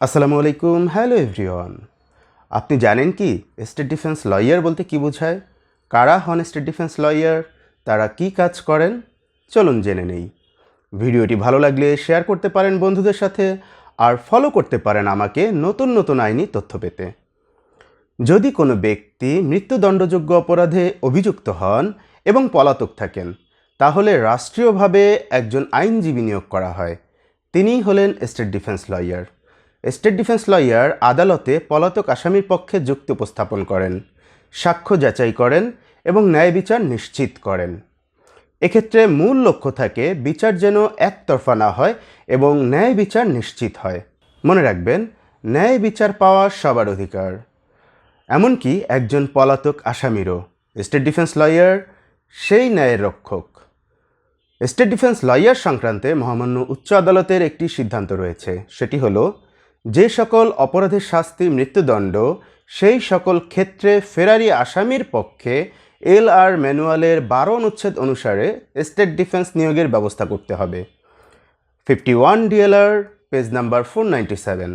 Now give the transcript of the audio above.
আসসালামু আলাইকুম, hello everyone. আপনি জানেন কি, স্টেট ডিফেন্স লয়ার বলতে কি বোঝায়? কারা হন স্টেট ডিফেন্স লয়ার? তারা কি কাজ করেন? চলুন জেনে নেই। ভিডিওটি ভালো লাগলে শেয়ার করতে পারেন বন্ধুদের সাথে, আর ফলো করতে পারেন আমাকে নতুন নতুন আইনি তথ্য পেতে। যদি কোনো ব্যক্তি মৃত্যুদণ্ডযোগ্য অপরাধে অভিযুক্ত হন এবং পলাতক থাকেন, তাহলে রাষ্ট্রীয়ভাবে একজন আইনজীবী নিয়োগ করা হয়। তিনিই হলেন state defence lawyer. State defence lawyer আদালতে পলাতক আসামির পক্ষে যুক্তি উপস্থাপন করেন, সাক্ষ্য যাচাই করেন এবং ন্যায় বিচার নিশ্চিত করেন। এক্ষেত্রে মূল লক্ষ্য থাকে বিচার যেন একতরফা না হয় এবং ন্যায় বিচার নিশ্চিত হয়। মনে রাখবেন, ন্যায় বিচার পাওয়া সবার অধিকার। এমনকি একজন পলাতক আসামিরও। স্টেট ডিফেন্স লয়ার সেই ন্যায়ের রক্ষক। স্টেট ডিফেন্স লয়ার সংক্রান্তে মহামান্য উচ্চ আদালতের একটি সিদ্ধান্ত রয়েছে। সেটি হলো যে সকল অপরাধের শাস্তি মৃত্যুদণ্ড, সেই সকল ক্ষেত্রে ফেরারি আসামির পক্ষে এল আর ম্যানুয়ালের বারো অনুচ্ছেদ অনুসারে স্টেট ডিফেন্স নিয়োগের ব্যবস্থা করতে হবে। Fifty one DLR, page number four ninety seven.